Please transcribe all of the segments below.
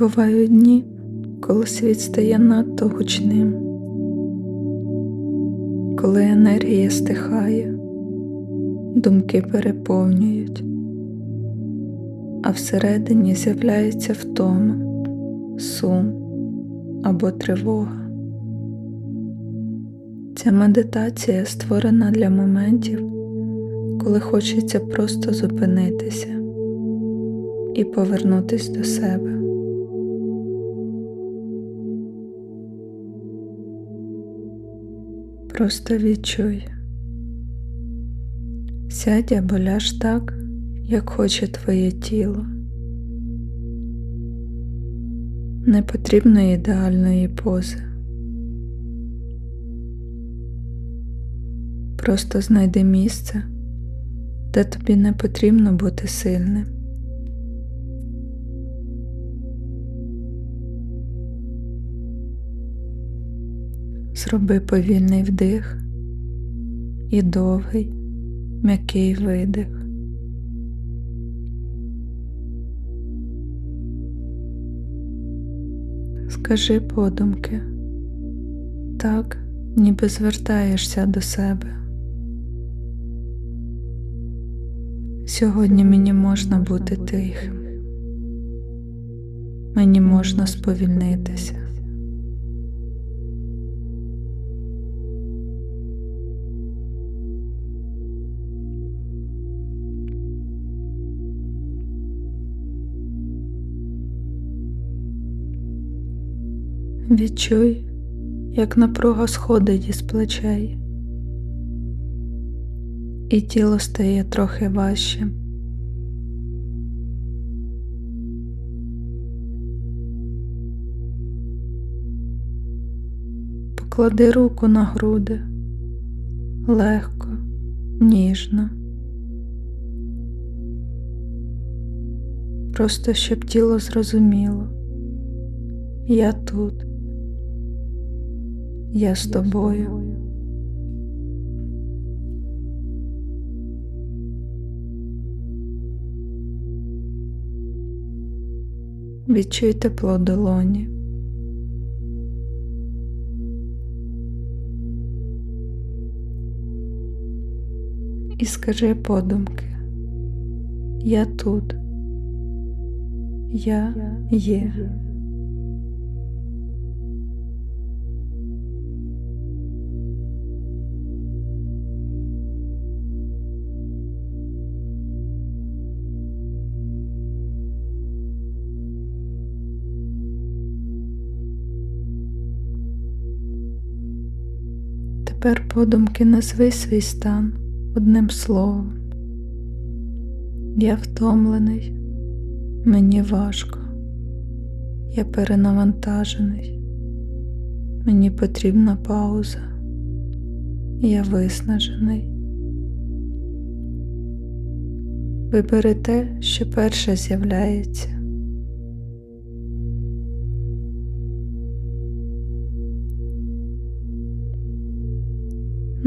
Бувають дні, коли світ стає надто гучним, коли енергія стихає, думки переповнюють, а всередині з'являється втома, сум або тривога. Ця медитація створена для моментів, коли хочеться просто зупинитися і повернутися до себе. Просто відчуй. Сядь або ляж так, як хоче твоє тіло. Не потрібно ідеальної пози. Просто знайди місце, де тобі не потрібно бути сильним. Зроби повільний вдих і довгий, м'який видих. Скажи подумки, так, ніби звертаєшся до себе. Сьогодні мені можна бути тихим, мені можна сповільнитися. Відчуй, як напруга сходить із плечей, і тіло стає трохи важчим. Поклади руку на груди легко, ніжно, просто щоб тіло зрозуміло. Я тут. Я з тобою. Відчуй тепло долоні. І скажи подумки. Я тут. Я є. Тепер подумки назви свій стан одним словом. Я втомлений, мені важко, я перенавантажений, мені потрібна пауза, я виснажений. Вибери те, що перше з'являється.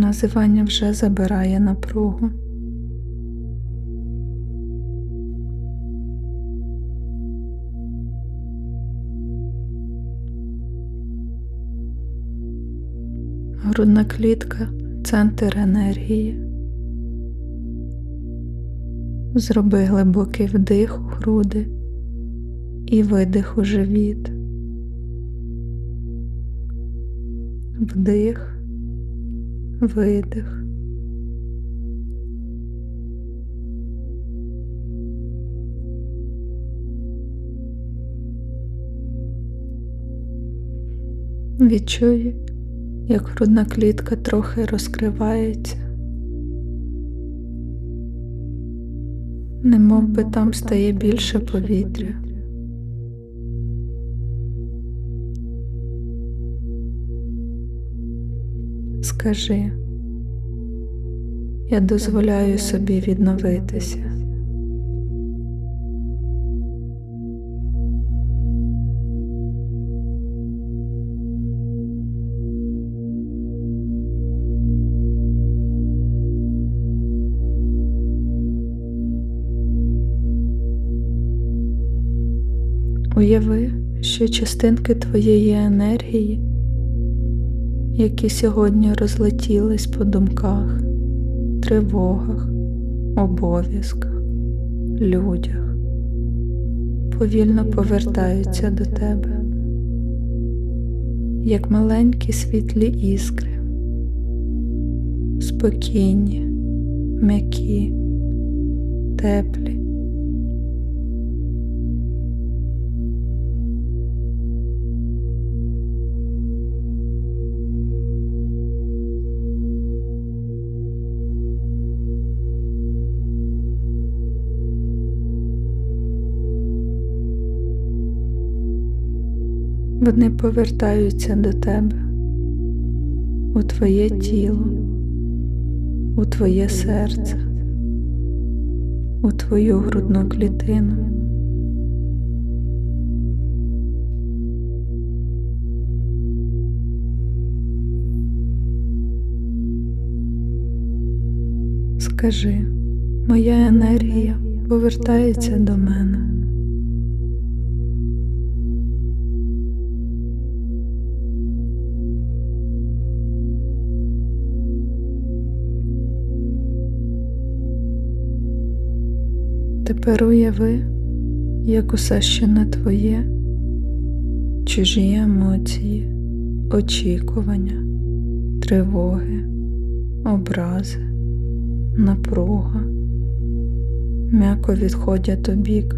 Називання вже забирає напругу. Грудна клітка центр енергії. Зроби глибокий вдих у груди і видих у живіт. Вдих видих. Відчуй, як грудна клітка трохи розкривається, немов би там стає більше повітря. Скажи, я дозволяю собі відновитися. Уяви, що частинки твоєї енергії, які сьогодні розлетілись по думках, тривогах, обов'язках, людях, повільно повертаються до тебе, як маленькі світлі іскри, спокійні, м'які, теплі. Вони повертаються до тебе, у твоє тіло, у твоє серце, у твою грудну клітину. Скажи, моя енергія повертається до мене. Тепер уяви, як усе, що не твоє, чужі емоції, очікування, тривоги, образи, напруга, м'яко відходять у бік.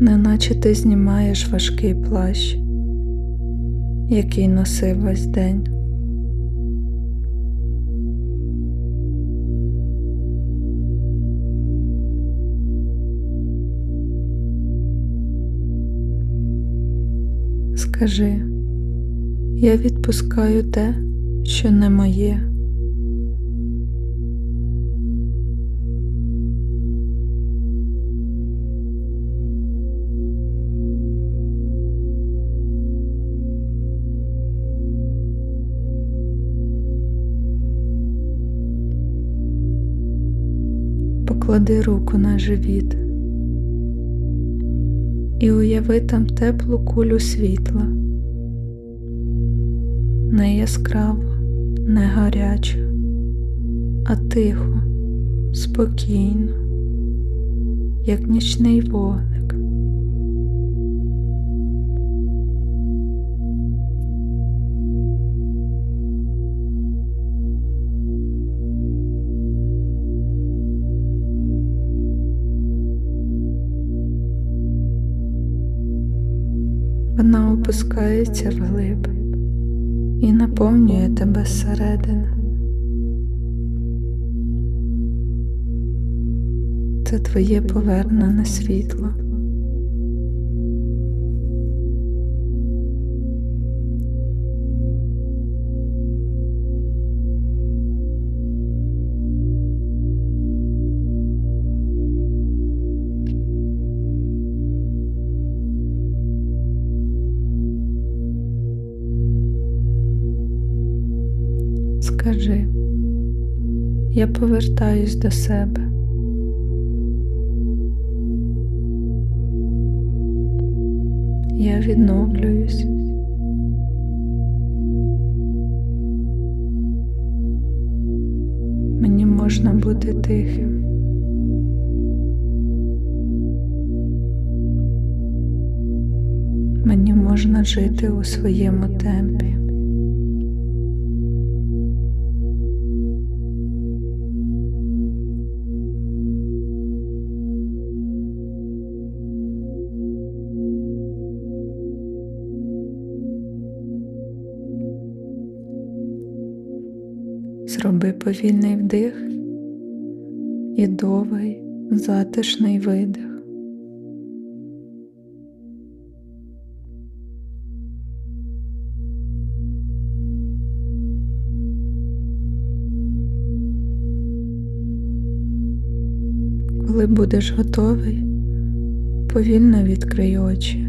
Неначе ти знімаєш важкий плащ, який носив весь день. Скажи, я відпускаю те, що не моє. Поклади руку на живіт і уяви там теплу кулю світла, не яскраво, не гарячу, а тихо, спокійно, як нічний вогник. Опускається вглиб і наповнює тебе зсередини. Це твоє повернене світло. Скажи, я повертаюсь до себе. Я відновлююсь. Мені можна бути тихим. Мені можна жити у своєму темпі. Зроби повільний вдих і довгий, затишний видих. Коли будеш готовий, повільно відкрий очі.